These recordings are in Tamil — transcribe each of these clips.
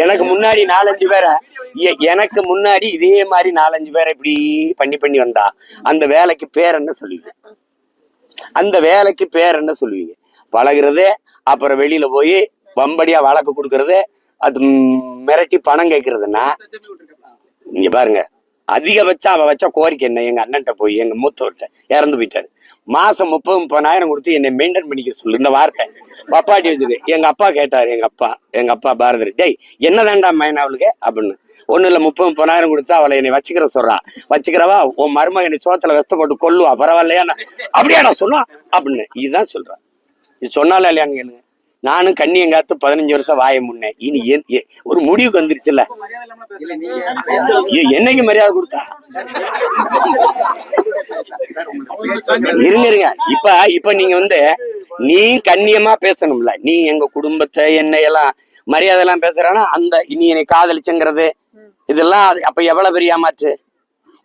எனக்கு முன்னாடி நாலஞ்சு பேரை எனக்கு முன்னாடி இதே மாதிரி நாலஞ்சு பேரை இப்படி பண்ணி பண்ணி வந்தா அந்த வேலைக்கு பேர் என்ன சொல்லுவீங்க? அந்த வேலைக்கு பேர் என்ன சொல்லுவீங்க? பழகுறது அப்புறம் வெளியில போய் வம்படியா வழக்கு கொடுக்கறது அது மிரட்டி பணம் கேட்கறதுன்னா? இங்க பாருங்க. அதிகபட்சம் அவள் வச்ச கோரிக்கை என்ன? எங்க அண்ணன்ட்ட போய் எங்க மூத்தவர்கிட்ட இறந்து போயிட்டாரு. மாசம் முப்பது முப்பதாயிரம் கொடுத்து என்னை மெயின்டைன் பண்ணிக்க சொல்லு. இந்த வார்த்தை. பப்பாட்டி வந்தது எங்க அப்பா கேட்டாரு எங்க அப்பா எங்க அப்பா பாரதர் டேய் என்னதான்டா மைன் அவளுக்கு? அப்படின்னு. ஒண்ணு இல்ல முப்பது முப்பதாயிரம் கொடுத்தா அவளை என்னை வச்சுக்கிற சொல்றா. வச்சுக்கிறவா உன் மருமக என்னை சோத்துல வெஸ்த போட்டு கொல்லுவா. பரவாயில்லையா? அப்படியா நான் சொன்னா? அப்படின்னு. இதுதான் சொல்கிறான் இது சொன்னாலும் இல்லையான்னு கேளுங்க. நானும் கண்ணியங்காத்து பதினஞ்சு வருஷம் வாய முன்னே இனி ஒரு முடிவுக்கு வந்துருச்சுல்ல? என்னைக்கு மரியாதை கொடுத்தா? இருங்க இருங்க. இப்ப இப்ப நீங்க வந்து நீ கண்ணியமா பேசணும்ல. நீ எங்க குடும்பத்தை என்ன எல்லாம் மரியாதை எல்லாம் பேசுறானா அந்த நீ என்னை காதலிச்சுங்கிறது? இதெல்லாம் அது- அப்ப எவ்வளவு பெரிய ஏமாற்று?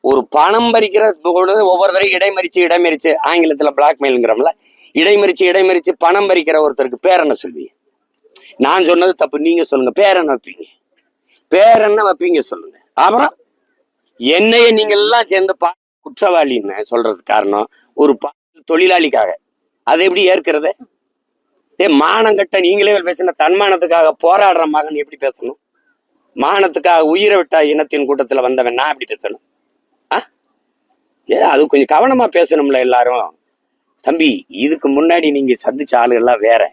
ஒரு பணம் பறிக்கிற ஒவ்வொரு தடவை இடைமறிச்சு இடைமறிச்சு ஆங்கிலத்துல பிளாக்மெயிலுங்கிறோம்ல இடைமறிச்சு இடைமறிச்சு பணம் பறிக்கிற ஒருத்தருக்கு பேர் என்ன சொல்வீங்க நான் சொன்னது தப்பு நீங்க சொல்லுங்க. பேர் என்ன வைப்பீங்க? பேர் என்ன வைப்பீங்க சொல்லுங்க. அப்புறம் என்னைய நீங்க எல்லாம் சேர்ந்து பா குற்றவாளின்னு சொல்றதுக்கு காரணம் ஒரு தொழிலாளிக்காக. அதை எப்படி ஏற்கிறது? ஏ மானங்கட்ட நீங்களே பேசின தன்மானத்துக்காக போராடுற மகன் எப்படி பேசணும்? மானத்துக்காக உயிரை விட்டா இனத்தின் கூட்டத்துல வந்தவன் நான் எப்படி பேசணும்? ஆ? ஏ அது கொஞ்சம் கவனமா பேசணும்ல எல்லாரும். தம்பி இதுக்கு முன்னாடி நீங்க சந்திச்ச ஆளுகள்லாம் வேற.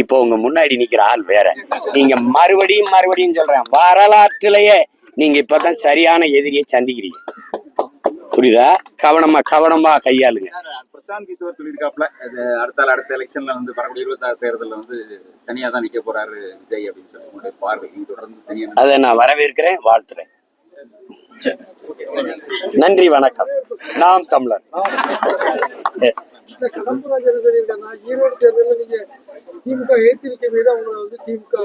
இப்போ உங்க முன்னாடி நிக்கிற ஆள் வேற. நீங்க மறுபடியும் மறுபடியும் சொல்றேன் வரலாற்றிலேயே நீங்க இப்பதான் சரியான எதிரியை சந்திக்கிறீங்க. புரியுதா? கவனமா கவனமா கையாளுங்க. பிரசாந்த் கிஷோர் சொல்லியிருக்காப்ல அடுத்த அடுத்த எலெக்ஷன்ல வந்து வரக்கூடிய இருபத்தாறு தேர்தலில் வந்து தனியா தான் நிக்க போறாரு விஜய் அப்படின்னு சொல்லி உங்களுடைய பார்வை. தொடர்ந்து தனியா அதை நான் வரவேற்கிறேன் வாழ்த்துறேன். நன்றி வணக்கம். நாம் தமிழர். இந்த கடம்பூராஜ் என்ன சொல்லியிருக்காங்கன்னா, ஈரோடு தேர்தலில் நீங்க திமுக ஏத்திருக்க மீது அவங்களை வந்து திமுக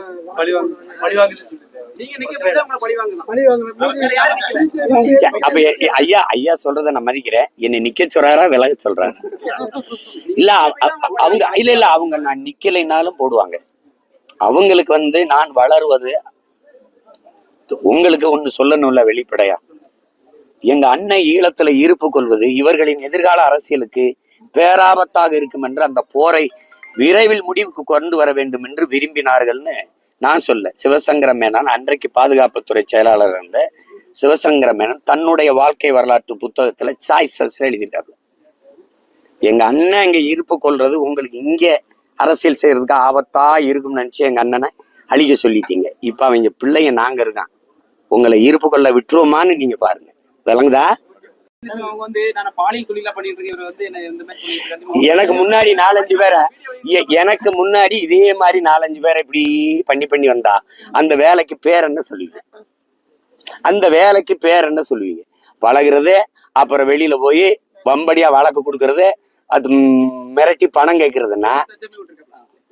ஐயா ஐயா சொல்றதை நான் மதிக்கிறேன். என்னை நிக்க சொல்றாரா விலக சொல்றாரா? இல்ல அவ- அவ- அவங்க இல்ல இல்ல அவங்க நான் நிக்கலைனாலும் போடுவாங்க. அவங்களுக்கு வந்து நான் வளருவது உங்களுக்கு ஒண்ணு சொல்லணும்ல வெளிப்படையா? எங்க அண்ணன் ஈழத்துல இருப்பு கொள்வது இவர்களின் எதிர்கால அரசியலுக்கு பேராபத்தாக இருக்கும் என்று அந்த போரை விரைவில் முடிவுக்கு கொண்டு வர வேண்டும் என்று விரும்பினார்கள்னு நான் சொல்ல. சிவசங்கரம் மேனன் அன்றைக்கு பாதுகாப்புத்துறை செயலாளர் இருந்த சிவசங்கர மேனன் தன்னுடைய வாழ்க்கை வரலாற்று புத்தகத்துல சாய்ஸஸ் எழுதிட்டாரு எங்க அண்ணன் இங்க இருப்பு கொள்றது உங்களுக்கு இங்க அரசியல் செய்யறதுக்கு ஆபத்தா இருக்கும்னு நினைச்சு எங்க அண்ணனை அழிக்க சொல்லிட்டீங்க. இப்ப அவங்க பிள்ளைங்க நாங்க இருக்கான். உங்களை இருப்பு கொள்ள விட்டுருவோமான்னு நீங்க பாருங்க. விளங்குதா? எனக்கு முன்னாடி நாலஞ்சு பேரை எனக்கு முன்னாடி இதே மாதிரி நாலஞ்சு பேரை இப்படி பண்ணி பண்ணி வந்தா அந்த வேலைக்கு பேர் என்ன சொல்லுவீங்க? அந்த வேலைக்கு பேர் என்ன சொல்லுவீங்க? பழகுறது அப்புறம் வெளியில போய் வம்படியா வழக்கு கொடுக்கறது அது மிரட்டி பணம் கேட்கறதுன்னா?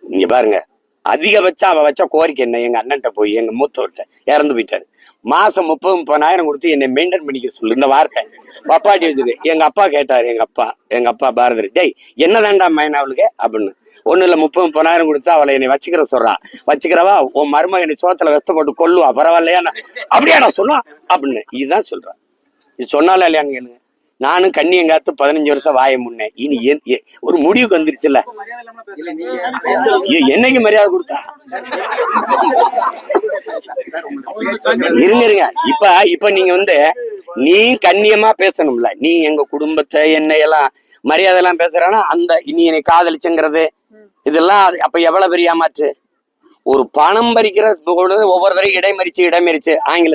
இங்க பாருங்க. அதிகபட்சம் அவள் வச்ச கோரிக்கை என்ன? எங்க அண்ணன்ட்ட போய் எங்க மூத்தவர்கிட்ட இறந்து போயிட்டாரு. மாசம் முப்பது முப்பதாயிரம் கொடுத்து என்னை மெயின்டைன் பண்ணிக்க சொல்லு. இந்த வார்த்தை. பப்பாட்டி வச்சுது எங்க அப்பா கேட்டாரு எங்க அப்பா எங்கள் அப்பா பாரதர் டேய் என்னதான்டா மைனா அவளுக்கு? அப்படின்னு. ஒண்ணு இல்லை முப்பது முப்பதாயிரம் கொடுத்தா அவளை என்னை வச்சுக்கிற சொல்றா. வச்சுக்கிறவா உன் மருமக என்னை சோத்துல வெஸ்த போட்டு கொல்லுவா. பரவாயில்லையா அப்படியா நான் சொன்னா? அப்படின்னு. இதுதான் சொல்றா. இது சொன்னாலும் இல்லையான்னு கேளுங்க. நானும் கண்ணியங்காத்து பதினஞ்சு வருஷம் வாய முன்னேன். இனி ஒரு முடிவுக்கு வந்துருச்சுல்ல? இப்ப என்னைக்கு மரியாதை கொடுத்தா? இருங்க இருங்க. இப்ப இப்ப நீங்க வந்து நீ கண்ணியமா பேசணும்ல. நீ எங்க குடும்பத்தை என்னையெல்லாம் மரியாதை எல்லாம் பேசுறானா அந்த நீ என்னை காதலிச்சுங்கிறது இதெல்லாம் அப்ப எவ்வளவு பெரிய மாற்று ஒரு பணம் பறிக்கிற பொழுது ஒவ்வொரு தடவை இடைமறிச்சு இடைமறிச்சு ஆங்கில